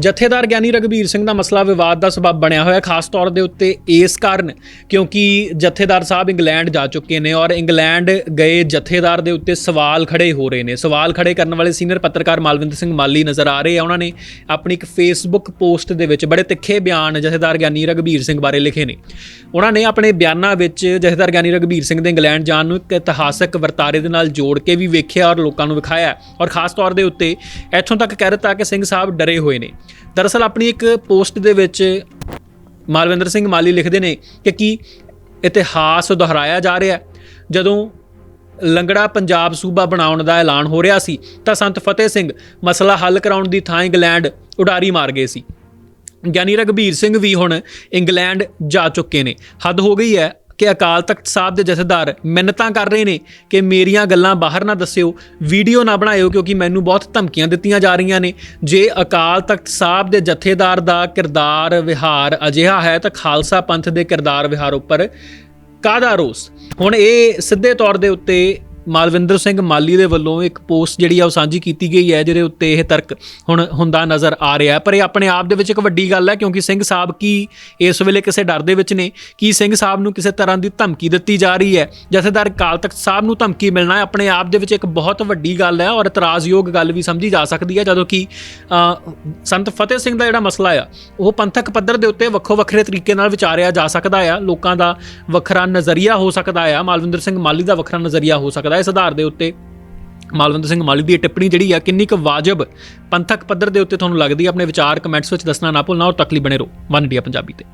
ਜਥੇਦਾਰ ਗਿਆਨੀ ਰਗਵੀਰ ਸਿੰਘ ਦਾ ਮਸਲਾ ਵਿਵਾਦ ਦਾ ਸਬਬ ਬਣਿਆ ਹੋਇਆ, ਖਾਸ ਤੌਰ ਦੇ ਉੱਤੇ ਇਸ ਕਾਰਨ, ਕਿਉਂਕਿ ਜਥੇਦਾਰ ਸਾਹਿਬ ਇੰਗਲੈਂਡ ਜਾ ਚੁੱਕੇ ਨੇ ਔਰ ਇੰਗਲੈਂਡ ਗਏ ਜਥੇਦਾਰ ਦੇ ਉੱਤੇ ਸਵਾਲ ਖੜੇ ਹੋ ਰਹੇ ਨੇ। ਸਵਾਲ ਖੜੇ ਕਰਨ ਵਾਲੇ ਸੀਨੀਅਰ ਪੱਤਰਕਾਰ ਮਾਲਵਿੰਦਰ ਸਿੰਘ ਮਾਲੀ ਨਜ਼ਰ ਆ ਰਹੇ ਆ। ਉਹਨਾਂ ਨੇ ਆਪਣੀ ਇੱਕ ਫੇਸਬੁੱਕ ਪੋਸਟ ਦੇ ਵਿੱਚ ਬੜੇ ਤਿੱਖੇ ਬਿਆਨ ਜਥੇਦਾਰ ਗਿਆਨੀ ਰਗਵੀਰ ਸਿੰਘ ਬਾਰੇ ਲਿਖੇ ਨੇ। ਉਹਨਾਂ ਨੇ ਆਪਣੇ ਬਿਆਨਾਂ ਵਿੱਚ ਜਥੇਦਾਰ ਗਿਆਨੀ ਰਗਵੀਰ ਸਿੰਘ ਦੇ ਇੰਗਲੈਂਡ ਜਾਣ ਨੂੰ ਇੱਕ ਇਤਿਹਾਸਕ ਵਰਤਾਰੇ ਦੇ ਨਾਲ ਜੋੜ ਕੇ ਵੀ ਵੇਖਿਆ ਔਰ ਲੋਕਾਂ ਨੂੰ ਵਿਖਾਇਆ ਔਰ ਖਾਸ ਤੌਰ ਦੇ ਉੱਤੇ ਇੱਥੋਂ ਤੱਕ ਕਹਿ ਦਿੱਤਾ ਕਿ ਸਿੰਘ ਸਾਹਿਬ ਡਰੇ ਹੋਏ ਨੇ। ਦਰਅਸਲ ਆਪਣੀ ਇੱਕ ਪੋਸਟ ਦੇ ਵਿੱਚ ਮਾਲਵਿੰਦਰ ਸਿੰਘ ਮਾਲੀ ਲਿਖਦੇ ਨੇ ਕਿ ਕੀ ਇਤਿਹਾਸ ਦੁਹਰਾਇਆ ਜਾ ਰਿਹਾ ਜਦੋਂ ਲੰਗੜਾ ਪੰਜਾਬ ਸੂਬਾ ਬਣਾਉਣ ਦਾ ਐਲਾਨ ਹੋ ਰਿਹਾ ਸੀ ਤਾਂ ਸੰਤ ਫਤਿਹ ਸਿੰਘ ਮਸਲਾ ਹੱਲ ਕਰਾਉਣ ਦੀ ਥਾਂ ਇੰਗਲੈਂਡ ਉਡਾਰੀ ਮਾਰ ਗਏ ਸੀ। ਗਿਆਨੀ ਰਗਵੀਰ ਸਿੰਘ ਵੀ ਹੁਣ ਇੰਗਲੈਂਡ ਜਾ ਚੁੱਕੇ ਨੇ। ਹੱਦ ਹੋ ਗਈ ਹੈ ਕਿ ਅਕਾਲ ਤਖਤ ਸਾਹਿਬ ਦੇ ਜਥੇਦਾਰ ਮਿੰਨਤਾਂ ਕਰ ਰਹੇ ਨੇ ਕਿ ਮੇਰੀਆਂ ਗੱਲਾਂ ਬਾਹਰ ਨਾ ਦੱਸਿਓ, ਵੀਡੀਓ ਨਾ ਬਣਾਇਓ ਕਿਉਂਕਿ ਮੈਨੂੰ ਬਹੁਤ ਧਮਕੀਆਂ ਦਿੱਤੀਆਂ ਜਾ ਰਹੀਆਂ ਨੇ। ਜੇ ਅਕਾਲ ਤਖਤ ਸਾਹਿਬ ਦੇ ਜਥੇਦਾਰ ਦਾ ਕਿਰਦਾਰ ਵਿਹਾਰ ਅਜਿਹਾ ਹੈ ਤਾਂ ਖਾਲਸਾ ਪੰਥ ਦੇ ਕਿਰਦਾਰ ਵਿਹਾਰ ਉੱਪਰ ਕਾਹਦਾ ਰੋਸ? ਹੁਣ ਇਹ ਸਿੱਧੇ ਤੌਰ ਦੇ ਉੱਤੇ ਮਾਲਵਿੰਦਰ ਸਿੰਘ ਮਾਲੀ ਦੇ ਵੱਲੋਂ ਇੱਕ ਪੋਸਟ ਜਿਹੜੀ ਆ ਉਹ ਸਾਂਝੀ ਕੀਤੀ ਗਈ ਹੈ, ਜਿਹਦੇ ਉੱਤੇ ਇਹ ਤਰਕ ਹੁਣ ਹੁੰਦਾ ਨਜ਼ਰ ਆ ਰਿਹਾ ਹੈ। ਪਰ ਇਹ ਆਪਣੇ ਆਪ ਦੇ ਵਿੱਚ ਇੱਕ ਵੱਡੀ ਗੱਲ ਹੈ, ਕਿਉਂਕਿ ਸਿੰਘ ਸਾਹਿਬ ਕੀ ਇਸ ਵੇਲੇ ਕਿਸੇ ਡਰ ਦੇ ਵਿੱਚ ਨੇ, ਕੀ ਸਿੰਘ ਸਾਹਿਬ ਨੂੰ ਕਿਸੇ ਤਰ੍ਹਾਂ ਦੀ ਧਮਕੀ ਦਿੱਤੀ ਜਾ ਰਹੀ ਹੈ? ਜਥੇਦਾਰ ਕਾਲ ਤਖਤ ਸਾਹਿਬ ਨੂੰ ਧਮਕੀ ਮਿਲਣਾ ਆਪਣੇ ਆਪ ਦੇ ਵਿੱਚ ਇੱਕ ਬਹੁਤ ਵੱਡੀ ਗੱਲ ਹੈ ਔਰ ਇਤਰਾਜ਼ਯੋਗ ਗੱਲ ਵੀ ਸਮਝੀ ਜਾ ਸਕਦੀ ਹੈ, ਜਦੋਂ ਕਿ ਸੰਤ ਫਤਿਹ ਸਿੰਘ ਦਾ ਜਿਹੜਾ ਮਸਲਾ ਆ, ਉਹ ਪੰਥਕ ਪੱਧਰ ਦੇ ਉੱਤੇ ਵੱਖੋ ਵੱਖਰੇ ਤਰੀਕੇ ਨਾਲ ਵਿਚਾਰਿਆ ਜਾ ਸਕਦਾ ਆ। ਲੋਕਾਂ ਦਾ ਵੱਖਰਾ ਨਜ਼ਰੀਆ ਹੋ ਸਕਦਾ ਆ, ਮਾਲਵਿੰਦਰ ਸਿੰਘ ਮਾਲੀ ਦਾ ਵੱਖਰਾ ਨਜ਼ਰੀਆ ਹੋ ਸਕਦਾ ਇਸ ਆਧਾਰ ਦੇ ਉੱਤੇ ਮਾਲਵਿੰਦਰ ਸਿੰਘ ਮਾਲੀ ਦੀ ਟਿੱਪਣੀ ਜਿਹੜੀ ਆ, ਕਿੰਨੀ ਕੁ ਵਾਜਬ ਪੰਥਕ ਪੱਧਰ ਦੇ ਉੱਤੇ ਤੁਹਾਨੂੰ ਲੱਗਦੀ ਹੈ ਆਪਣੇ ਵਿਚਾਰ ਕਮੈਂਟਸ ਵਿੱਚ ਦੱਸਣਾ ਨਾ ਭੁੱਲਣਾ ਔਰ ਤਕਲੀ ਬਣੇ ਰਹੋ। ਵਨ ਇੰਡੀਆ ਪੰਜਾਬੀ ਤੇ।